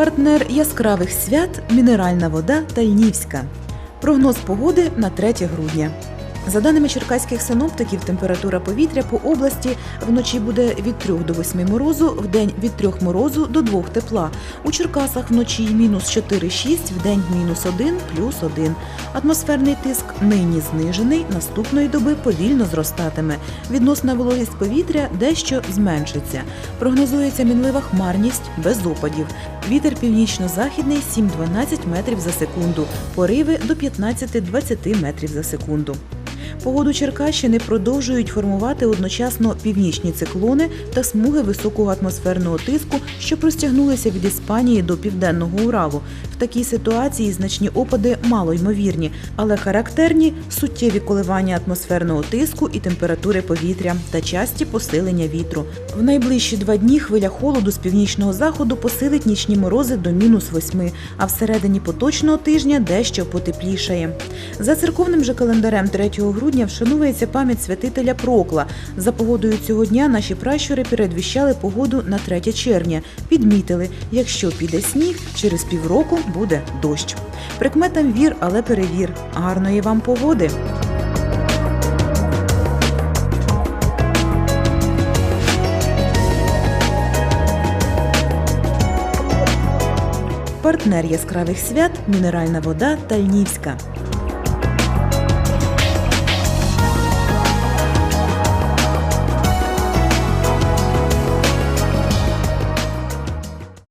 Партнер яскравих свят мінеральна вода Тальнівська. Прогноз погоди на 3 грудня. За даними черкаських синоптиків, температура повітря по області вночі буде від 3 до 8 морозу, вдень від 3 морозу до 2 тепла. У Черкасах вночі мінус 4-6, вдень мінус 1, плюс 1. Атмосферний тиск нині знижений, наступної доби повільно зростатиме. Відносна вологість повітря дещо зменшиться. Прогнозується мінлива хмарність без опадів. Вітер північно-західний 7-12 метрів за секунду, пориви до 15-20 метрів за секунду. Погоду Черкащини продовжують формувати одночасно північні циклони та смуги високого атмосферного тиску, що простягнулися від Іспанії до південного Уралу. Такій ситуації значні опади мало ймовірні, але характерні суттєві коливання атмосферного тиску і температури повітря та часті посилення вітру. В найближчі два дні хвиля холоду з північного заходу посилить нічні морози до мінус 8, а всередині поточного тижня дещо потеплішає. За церковним же календарем 3 грудня вшанується пам'ять святителя Прокла. За погодою цього дня наші пращури передвіщали погоду на 3 червня. Підмітили, якщо піде сніг, через півроку буде дощ. Прикметам вір, але перевір. Гарної вам погоди! Партнер яскравих свят мінеральна вода Тальнівська.